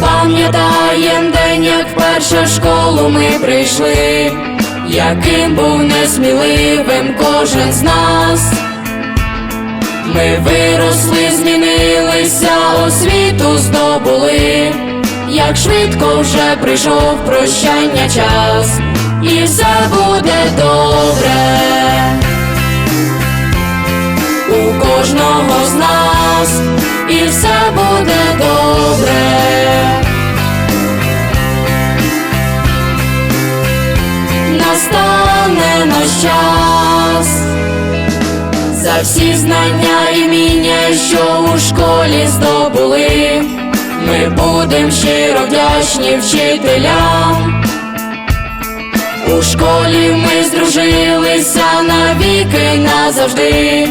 Пам'ятаєм день, як вперше в школу ми прийшли, яким був несміливим кожен з нас. Ми виросли, змінилися, освіту здобули, як швидко вже прийшов прощання час, і все буде добре. У кожного з нас, і все буде добре. Настане наш час за всі знання і вміння, що у школі здобули, ми будем щиро вдячні вчителям. У школі ми здружилися навіки назавжди,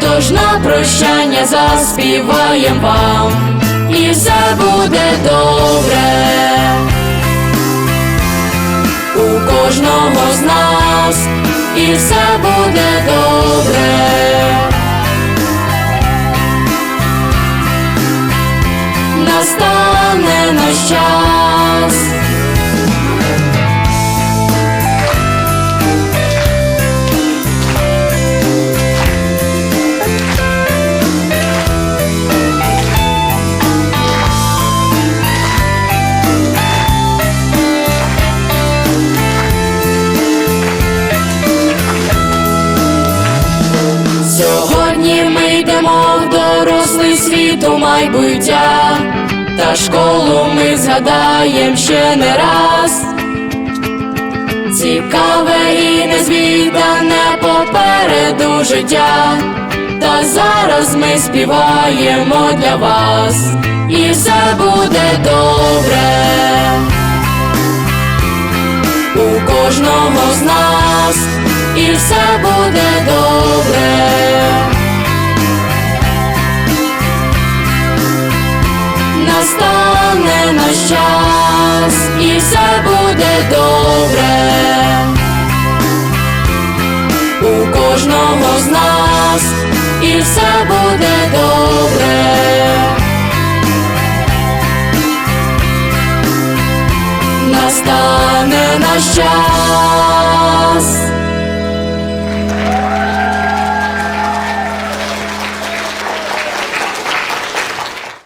тож на прощання заспіваєм вам, і все буде добре. Кожного з нас, і все буде добре. Настане наш Сьогодні ми йдемо в дорослий світ у майбуття, та школу ми згадаєм ще не раз. Цікаве і незвідане попереду життя, та зараз ми співаємо для вас, і все буде добре. У кожного з нас, і все буде добре. Настане наш час, і все буде добре. У кожного з нас, і все буде добре. Настане наш час.